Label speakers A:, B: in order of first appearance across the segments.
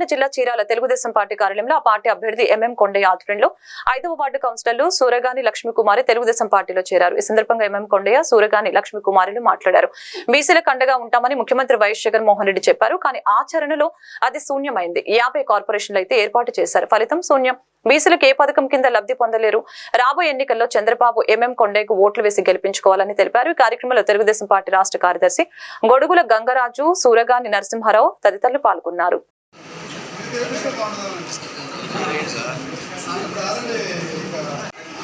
A: నల్గొండ జిల్లా చీరాల తెలుగుదేశం పార్టీ కార్యాలయంలో ఆ పార్టీ అభ్యర్థి ఎంఎం కొండయ్య ఆధ్వర్యంలో ఐదవ వార్డు కౌన్సిలర్లు సూరగాని లక్ష్మీకుమారి తెలుగుదేశం పార్టీలో చేరారు. ఈ సందర్భంగా ఎంఎం కొండయ్య సూరగాని లక్ష్మీకుమారిలు మాట్లాడారు. బీసీల కండగా ఉంటామని ముఖ్యమంత్రి వైఎస్ జగన్మోహన్ రెడ్డి చెప్పారు. కానీ ఆచరణలో అది శూన్యమైంది. యాభై కార్పొరేషన్లు అయితే ఏర్పాటు చేశారు. ఫలితం శూన్యం. బీసీలకు ఏ పథకం కింద లబ్ధి పొందలేరు. రాబోయే ఎన్నికల్లో చంద్రబాబు ఎంఎం కొండయ్యకు ఓట్లు వేసి గెలిపించుకోవాలని తెలిపారు. ఈ కార్యక్రమంలో తెలుగుదేశం పార్టీ రాష్ట్ర కార్యదర్శి గొడుగుల గంగరాజు సూరగాని నరసింహారావు తదితరులు పాల్గొన్నారు.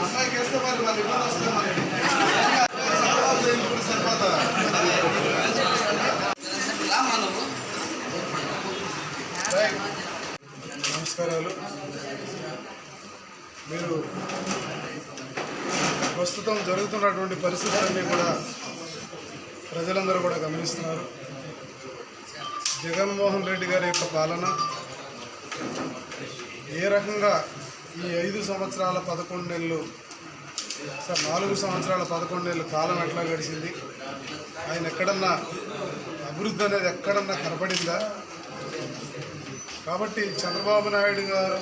B: అమ్మాయికి వేస్తే మరి మళ్ళీ ఇబ్బంది వస్తుంది మరి సరిపోతా నమస్కారాలు. మీరు ప్రస్తుతం జరుగుతున్నటువంటి పరిస్థితులన్నీ కూడా ప్రజలందరూ కూడా గమనిస్తున్నారు. జగన్మోహన్ రెడ్డి గారి యొక్క పాలన ఏ రకంగా ఈ ఐదు సంవత్సరాల పదకొండు నెలలు సార్ నాలుగు సంవత్సరాల పదకొండు నెలల కాలం ఎట్లా గడిచింది? ఆయన ఎక్కడన్నా అభివృద్ధి అనేది ఎక్కడన్నా కనపడిందా? కాబట్టి చంద్రబాబు నాయుడు గారు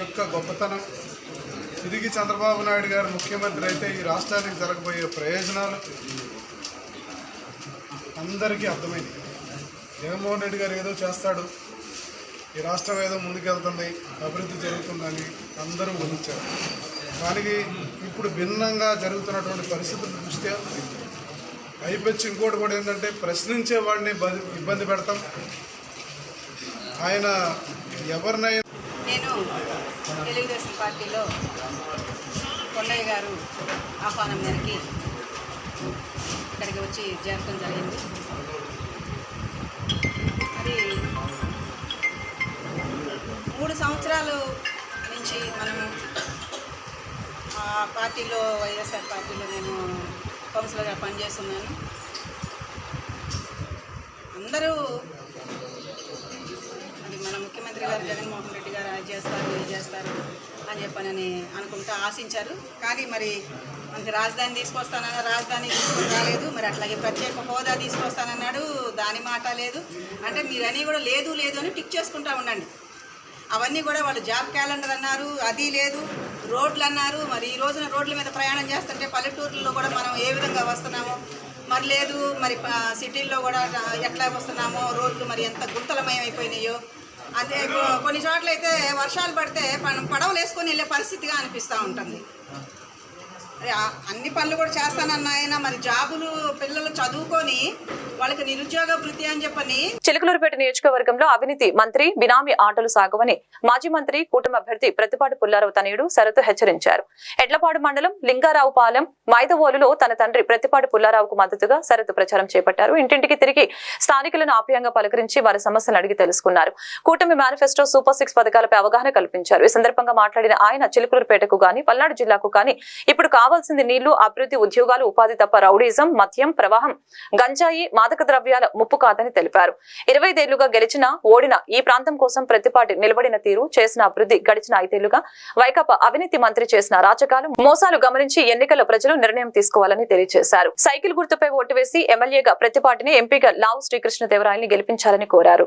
B: యొక్క గొప్పతనం తిరిగి చంద్రబాబు నాయుడు గారు ముఖ్యమంత్రి అయితే ఈ రాష్ట్రానికి జరగబోయే ప్రయోజనాలు అందరికీ అర్థమైంది. జగన్మోహన్ రెడ్డి గారు ఏదో చేస్తాడు ఈ రాష్ట్రం ఏదో ముందుకెళ్తుంది అభివృద్ధి జరుగుతుందని అందరూ ఊహించారు. దానికి ఇప్పుడు భిన్నంగా జరుగుతున్నటువంటి పరిస్థితుల దృష్ట్యా పైపెచ్చి ఇంకోటి కూడా ఏంటంటే ప్రశ్నించే వాడిని ఇబ్బంది పెడతాం. ఆయన ఎవరినైనా
C: నేను తెలుగుదేశం పార్టీలో కొండయ్య గారు ఆహ్వానం మేరకి ఇక్కడికి వచ్చి చేరటం జరిగింది. అది సంవత్సరాలు నుంచి మనము ఆ పార్టీలో వైఎస్ఆర్ పార్టీలో నేను కౌన్సిలర్గా పనిచేస్తున్నాను. అందరూ అది మన ముఖ్యమంత్రి గారు జగన్మోహన్ రెడ్డి గారు అది చేస్తారు ఇది చేస్తారు అని చెప్పనని అనుకుంటూ ఆశించారు. కానీ మరి మనకి రాజధాని తీసుకొస్తానన్న రాజధాని తీసుకొని రాలేదు. మరి అట్లాగే ప్రత్యేక హోదా తీసుకొస్తానన్నాడు. దాని మాట లేదు. అంటే మీరన్నీ కూడా లేదు లేదు అని టిక్ చేసుకుంటా ఉండండి. అవన్నీ కూడా వాళ్ళు జాబ్ క్యాలెండర్ అన్నారు అది లేదు రోడ్లు అన్నారు. మరి ఈ రోజున రోడ్ల మీద ప్రయాణం చేస్తుంటే పల్లెటూర్లలో కూడా మనం ఏ విధంగా వస్తున్నామో మరి లేదు మరి సిటీల్లో కూడా ఎట్లా వస్తున్నామో రోడ్లు మరి ఎంత గుంతలమయం అయిపోయినాయో అదే కొన్ని చోట్ల అయితే వర్షాలు పడితే పడవలు వేసుకొని వెళ్ళే పరిస్థితిగా అనిపిస్తూ ఉంటుంది. అన్ని పనులు కూడా చేస్తానన్న ఆయన. మరి జాబులు పిల్లలు చదువుకొని వాళ్ళకి నిరుద్యోగ వృత్తి అని చెప్పని
A: చిలకలూరుపేట నియోజకవర్గంలో అవినీతి మంత్రి బినామీ ఆటలు సాగవని మాజీ మంత్రి కూటమి అభ్యర్థి ప్రతిపాటి పుల్లారావు తనయుడు శరత్ హెచ్చరించారు. ఎడ్లపాడు మండలం లింగారావుపాలెం మైదవోలులో తన తండ్రి ప్రతిపాటి పుల్లారావుకు మద్దతుగా సరతు ప్రచారం చేపట్టారు. ఇంటింటికి తిరిగి స్థానికులను ఆప్యాయంగా పలకరించి వారి సమస్యలను అడిగి తెలుసుకున్నారు. కూటమి మేనిఫెస్టో సూపర్ సిక్స్ పథకాలపై అవగాహన కల్పించారు. ఈ సందర్భంగా మాట్లాడిన ఆయన చిలుకలూరుపేటకు గాని పల్నాడు జిల్లాకు గాని ఇప్పుడు కావాల్సింది నీళ్ళు అభివృద్ధి ఉద్యోగాలు ఉపాధి తప్ప రౌడీజం మద్యం ప్రవాహం గంజాయి మాదక ద్రవ్యాల ముప్పు కాదని తెలిపారు. ఇరవై ఐదేళ్ళుగా గెలిచిన ఓడిన ఈ ప్రాంతం కోసం ప్రతిపాటి నిలబడిన తీరు చేసిన అభివృద్ధి గడిచిన ఐదేళ్ళుగా వైకాపా అవినీతి మంత్రి చేసిన రాజకాలు మోసాలు గమనించి ఎన్నికల ప్రజలు నిర్ణయం తీసుకోవాలని తెలియజేశారు. సైకిల్ గుర్తుపై ఓటు వేసి ఎమ్మెల్యేగా ప్రతిపాటిని ఎంపీగా లావు శ్రీకృష్ణదేవరాయల్ని గెలిపించాలని కోరారు.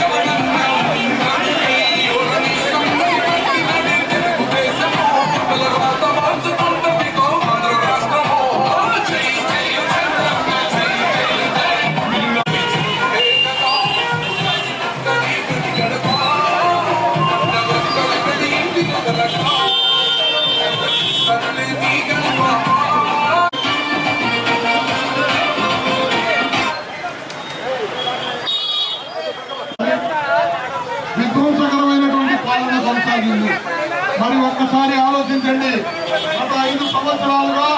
D: Thank you. కొనసాగింది. మరి ఒక్కసారి ఆలోచించండి. గత ఐదు సంవత్సరాలుగా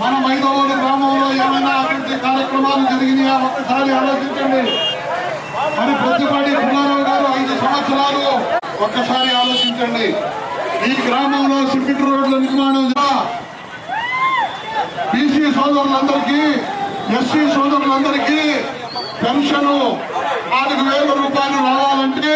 D: మన మైదవోలు గ్రామంలో ఏమైనా అభివృద్ధి కార్యక్రమాలు జరిగినాయా? ఒక్కసారి ఆలోచించండి. మరి పొద్దుపాటి కుమారావు గారు ఐదు సంవత్సరాలు ఒక్కసారి ఆలోచించండి. ఈ గ్రామంలో సిమెంట్ రోడ్ల నిర్మాణం బీసీ సోదరులందరికీ ఎస్సీ సోదరులందరికీ పెన్షన్ నాలుగు వేల రూపాయలు రావాలంటే